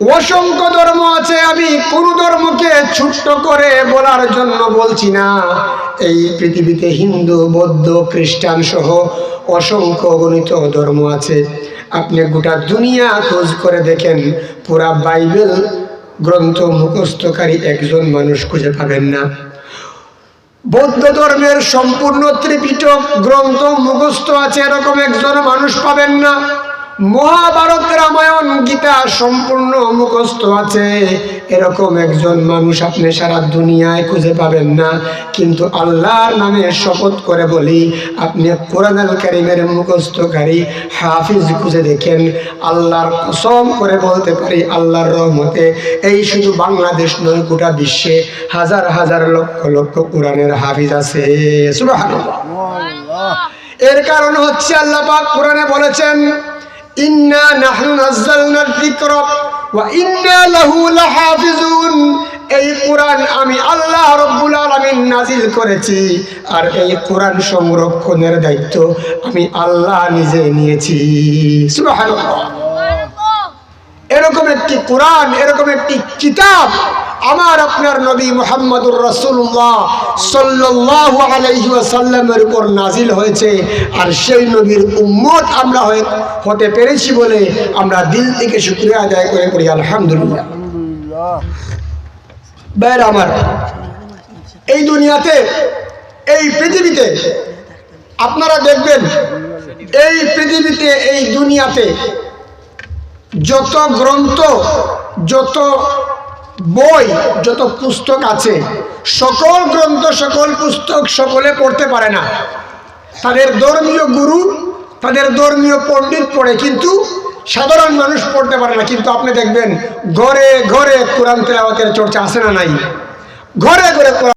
অসংখ্য ধর্ম আছে, আমি কোন ধর্মকে ছোট্ট করে বলার জন্য বলছি না। এই পৃথিবীতে হিন্দু, বৌদ্ধ, খ্রিস্টান সহ অসংখ্য গণিত ধর্ম আছে। আপনি গোটা দুনিয়া খোঁজ করে দেখেন, পুরা বাইবেল গ্রন্থ মুখস্থকারী একজন মানুষ খুঁজে পাবেন না। বৌদ্ধ ধর্মের সম্পূর্ণ ত্রিপিটক গ্রন্থ মুখস্থ আছে, এরকম একজন মানুষ পাবেন না। মহাভারত রামায়ণ গীতা সম্পূর্ণ মুখস্থ আছে। এরকম একজন মানুষ আপনি সারা দুনিয়ায় খুঁজে পাবেন না। কিন্তু আল্লাহর নামে শপথ করে বলি আপনি কোরআনুল কারিমের মুখস্থকারী হাফিজ খুঁজে দেখেন। আল্লাহর কসম করে বলতে পারি আল্লাহর রহমতে এই শুধু বাংলাদেশ নয় গোটা বিশ্বে হাজার হাজার লক্ষ লক্ষ কোরআনের হাফিজ আছে। সুবহানাল্লাহ। এর কারণ হচ্ছে আল্লাহ পাক কোরআনে বলেছেন ইন্না নাহনু নাযালনা যিকর ওয়া ইন্না লাহু লাহাফিজুন। এই কোরআন আমি আল্লাহ রব্বুল আলামিন নাজিল করেছি আর এই কোরআন সংরক্ষণের দায়িত্ব আমি আল্লাহ নিজে নিয়েছি। এরকম একটি কোরআন এরকম একটি কিতাব আমার আপনার নবী মোহাম্মদুর রসুল্লাহ সাল্লাহ আলাইহি ওয়াসাল্লামের উপর নাজিল হয়েছে। আর সেই নবীর উম্মত আমরা হতে পেরেছি বলে আমরা দিল থেকে শুক্রিয়া আদায় করে করি, আলহামদুলিল্লাহ। বের আমার, এই দুনিয়াতে, এই পৃথিবীতে আপনারা দেখবেন, এই পৃথিবীতে, এই দুনিয়াতে যত গ্রন্থ, যত বই, যত পুস্তক আছে, সকল গ্রন্থ, সকল পুস্তক সকলে পড়তে পারে না। তাদের ধর্মীয় গুরু, তাদের ধর্মীয় পণ্ডিত পড়ে, কিন্তু সাধারণ মানুষ পড়তে পারে না। কিন্তু আপনি দেখবেন, ঘরে ঘরে কোরআন তেলাওয়াতের চর্চা আছে না নাই? ঘরে ঘরে